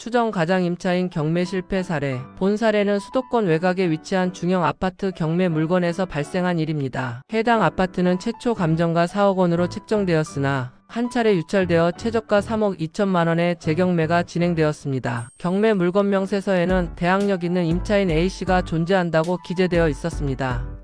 추정 가장 임차인 경매 실패 사례. 본 사례는 수도권 외곽에 위치한 중형 아파트 경매 물건에서 발생한 일입니다. 해당 아파트는 최초 감정가 4억 원으로 책정되었으나 한 차례 유찰되어 최저가 3억 2천만 원의 재경매가 진행되었습니다. 경매 물건 명세서에는 대항력 있는 임차인 A씨가 존재한다고 기재되어 있었습니다.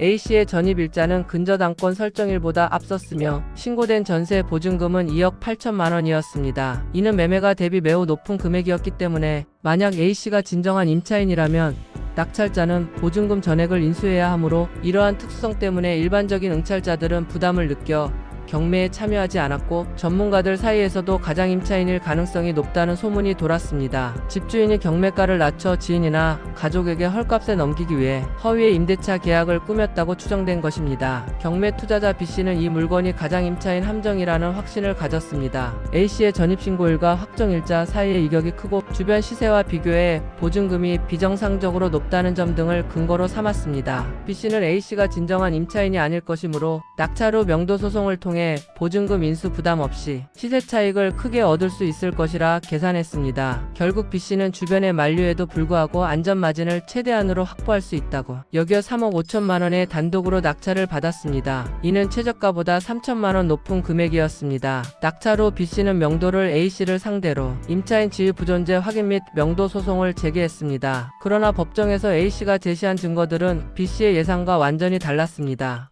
A씨의 전입 일자는 근저당권 설정일보다 앞섰으며 신고된 전세 보증금은 2억 8천만 원이었습니다. 이는 매매가 대비 매우 높은 금액이었기 때문에 만약 A씨가 진정한 임차인이라면 낙찰자는 보증금 전액을 인수해야 하므로 이러한 특수성 때문에 일반적인 응찰자들은 부담을 느껴 경매에 참여하지 않았고 전문가들 사이에서도 가장 임차인일 가능성이 높다는 소문이 돌았습니다. 집주인이 경매가를 낮춰 지인이나 가족에게 헐값에 넘기기 위해 허위의 임대차 계약을 꾸몄다고 추정된 것입니다. 경매 투자자 B씨는 이 물건이 가장 임차인 함정이라는 확신을 가졌습니다. A씨의 전입신고일과 확정일자 사이의 이격이 크고 주변 시세와 비교해 보증금이 비정상적으로 높다는 점 등을 근거로 삼았습니다. B씨는 A씨가 진정한 임차인이 아닐 것이므로 후 명도 소송을 통해 보증금 인수 부담 없이 시세 차익을 크게 얻을 수 있을 것이라 계산했습니다. 결국 B씨는 주변의 만류에도 불구하고 안전 마진을 최대한으로 확보할 수 있다고 여겨 3억 5천만 원의 단독으로 낙찰을 받았습니다. 이는 최저가보다 3천만 원 높은 금액이었습니다. 낙찰 후 B씨는 명도를 A씨를 상대로 임차인 지위 부존재 확인 및 명도 소송을 제기했습니다. 그러나 법정에서 A씨가 제시한 증거들은 B씨의 예상과 완전히 달랐습니다.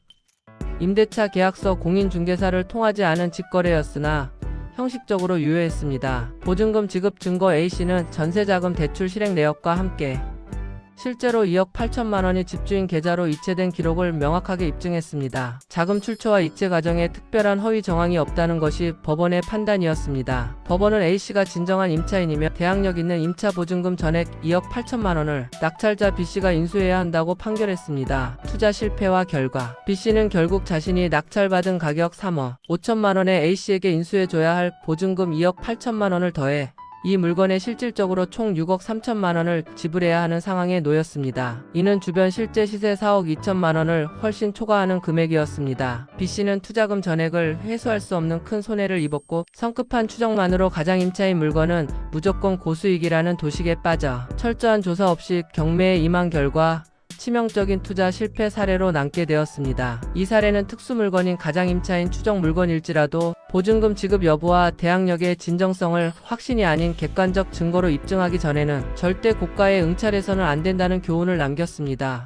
임대차 계약서 공인중개사를 통하지 않은 직거래였으나 형식적으로 유효했습니다. 보증금 지급 증거 A씨는 전세자금 대출 실행 내역과 함께 실제로 2억 8천만 원이 집주인 계좌로 이체된 기록을 명확하게 입증했습니다. 자금 출처와 이체 과정에 특별한 허위 정황이 없다는 것이 법원의 판단이었습니다. 법원은 A씨가 진정한 임차인이며 대항력 있는 임차 보증금 전액 2억 8천만 원을 낙찰자 B씨가 인수해야 한다고 판결했습니다. 투자 실패와 결과 B씨는 결국 자신이 낙찰받은 가격 3억 5천만 원에 A씨에게 인수해줘야 할 보증금 2억 8천만 원을 더해 이 물건에 실질적으로 총 6억 3천만 원을 지불해야 하는 상황에 놓였습니다. 이는 주변 실제 시세 4억 2천만 원을 훨씬 초과하는 금액이었습니다. B씨는 투자금 전액을 회수할 수 없는 큰 손해를 입었고 성급한 추정만으로 가장 임차인 물건은 무조건 고수익이라는 도식에 빠져 철저한 조사 없이 경매에 임한 결과 치명적인 투자 실패 사례로 남게 되었습니다. 이 사례는 특수 물건인 가장 임차인 추정 물건일지라도 보증금 지급 여부와 대항력의 진정성을 확신이 아닌 객관적 증거로 입증하기 전에는 절대 고가의 응찰해서는 안 된다는 교훈을 남겼습니다.